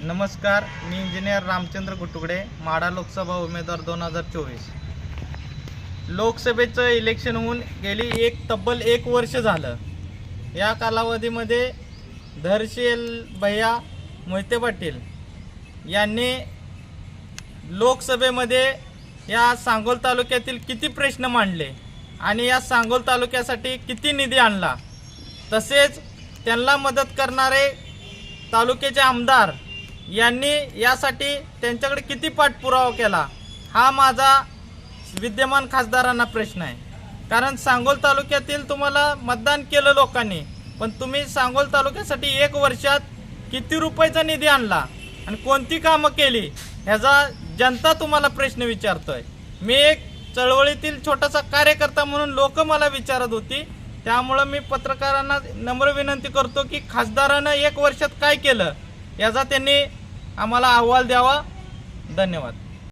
नमस्कार मी इंजिनियर रामचंद्र गुटुकडे माडा लोकसभा उमेदवार दोन हजार चोवीस. लोकसभेचं इलेक्शन होऊन गेली एक तब्बल एक वर्ष झालं. या कालावधीमध्ये धरशील भैया मोहिते पाटील यांनी लोकसभेमध्ये या सांगोल तालुक्यातील किती प्रश्न मांडले आणि या सांगोल तालुक्यासाठी किती निधी आणला? तसेच त्यांना मदत करणारे तालुक्याचे आमदार यांनी यासाठी त्यांच्याकडे किती पाठपुरावा केला? हा माझा विद्यमान खासदारांना प्रश्न आहे. कारण सांगोल तालुक्यातील तुम्हाला मतदान केलं लोकांनी पण तुम्ही सांगोल तालुक्यासाठी एक वर्षात किती रुपयाचा निधी आणला आणि कोणती कामं केली ह्याचा जनता तुम्हाला प्रश्न विचारतोय. मी एक चळवळीतील छोटासा कार्यकर्ता म्हणून लोक मला विचारत होती. त्यामुळं मी पत्रकारांना नम्र विनंती करतो की खासदारानं एक वर्षात काय केलं याचा त्यांनी आम्हाला अहवाल द्यावा. धन्यवाद.